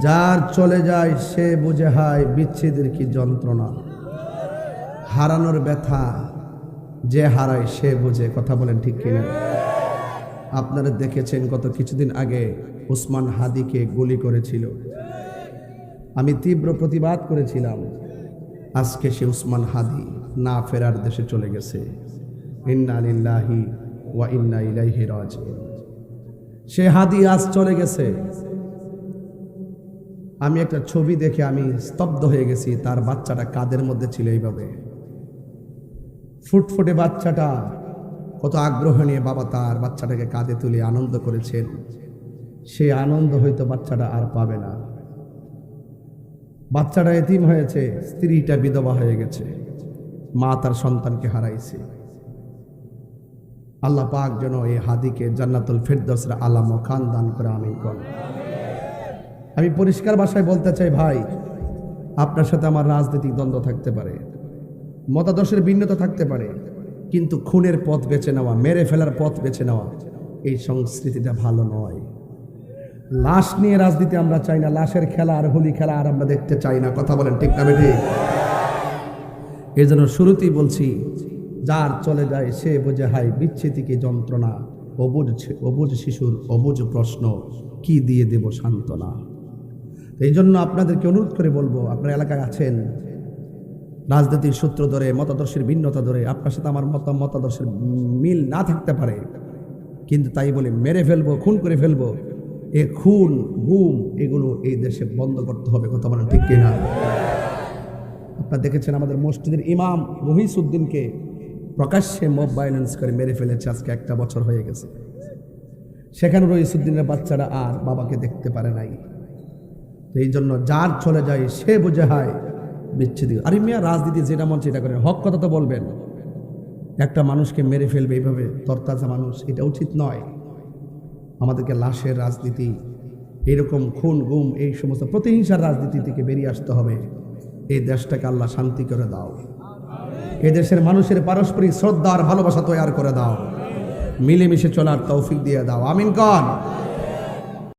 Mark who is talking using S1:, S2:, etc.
S1: যার চলে যায় সে বুঝে হয় বিচ্ছেদের কি যন্ত্রণা। হারানোর ব্যথা যে হারায় সে বুঝে, কথা বলেন ঠিক কিনা? আপনারা দেখেছেন গত কিছুদিন আগে উসমান হাদিকে গুলি করেছিল। আমি তীব্র প্রতিবাদ করেছিলাম, আজকে সে উসমান হাদি না ফেরার দেশে চলে গেছে। ইন্না লিল্লাহি ওয়া ইন্না ইলাইহি রাজিউন। সে হাদি আজ চলে গেছে। আমি একটা ছবি দেখে আমি স্তব্ধ হয়ে গেছি, তার বাচ্চাটা কাদের মধ্যে ছিল এইভাবে। ফুটফুটে বাচ্চাটা কত আগ্রহ নিয়ে বাবা তার বাচ্চাটাকে কাঁধে তুলে আনন্দ করেছেন। সেই আনন্দ হয়তো বাচ্চাটা আর পাবে না। বাচ্চাটা এতিম হয়েছে, স্ত্রীটা বিধবা হয়ে গেছে। মা তার সন্তানকে হারাইছে। আল্লাহ পাক যেন এই হাদিকে জান্নাতুল ফেরদৌসের আলাম ও খান দান করে আমি কর আমি পরিষ্কার ভাষায় বলতে চাই, ভাই, আপনার সাথে আমার রাজনৈতিক দ্বন্দ্ব থাকতে পারে, মতাদর্শের ভিন্নতা থাকতে পারে, কিন্তু খুনের পথ বেছে নেওয়া, মেরে ফেলার পথ বেছে নেওয়া, এই সংস্কৃতিটা ভালো নয়। লাশ নিয়ে রাজনীতি আমরা চাই না, লাশের খেলা আর হোলি খেলা আর আমরা দেখতে চাই না, কথা বলেন ঠিক না বেঠিক এই জন্য শুরুতেই বলছি, যার চলে যায় সে বোঝে হাই বিচ্ছেদিকে যন্ত্রণা অবুজ অবুজ শিশুর অবুজ প্রশ্ন, কি দিয়ে দেব সান্ত্বনা? এই জন্য আপনাদেরকে অনুরোধ করে বলব, আপনার এলাকায় আছেন, রাজনীতির সূত্র ধরে, মতাদর্শের ভিন্নতা ধরে, আপনার সাথে আমার মত মতাদর্শের মিল না থাকতে পারে, কিন্তু তাই বলে মেরে ফেলব, খুন করে ফেলব, এ খুন, গুম, এগুলো এই দেশে বন্ধ করতে হবে, কথা বলেন ঠিক কিনা? আপনারা দেখেছেন আমাদের মসজিদের ইমাম রহিসুদ্দিনকে প্রকাশ্যে মব ভায়োলেন্স করে মেরে ফেলেছে, আজকে একটা বছর হয়ে গেছে। সেখানে রহিসুদ্দিনের বাচ্চারা আর বাবাকে দেখতে পারে নাই। এই জন্য যার চলে যায়, সে বুঝে হয় বিচ্ছেদি আরে মিয়া, রাজনীতি যেটা মন সেটা করেন। হক কথা তো বলবেন। একটা মানুষকে মেরে ফেলবে এইভাবে তরতাজা মানুষ, এটা উচিত নয়। আমাদেরকে লাশের রাজনীতি, এরকম খুন, গুম, এই সমস্ত প্রতিহিংসার রাজনীতি থেকে বেরিয়ে আসতে হবে। এই দেশটাকে আল্লাহ শান্তি করে দাও। এ দেশের মানুষের পারস্পরিক শ্রদ্ধা আর ভালোবাসা তৈরি করে দাও। মিলেমিশে চলার তৌফিক দিয়ে দাও। আমিন কন।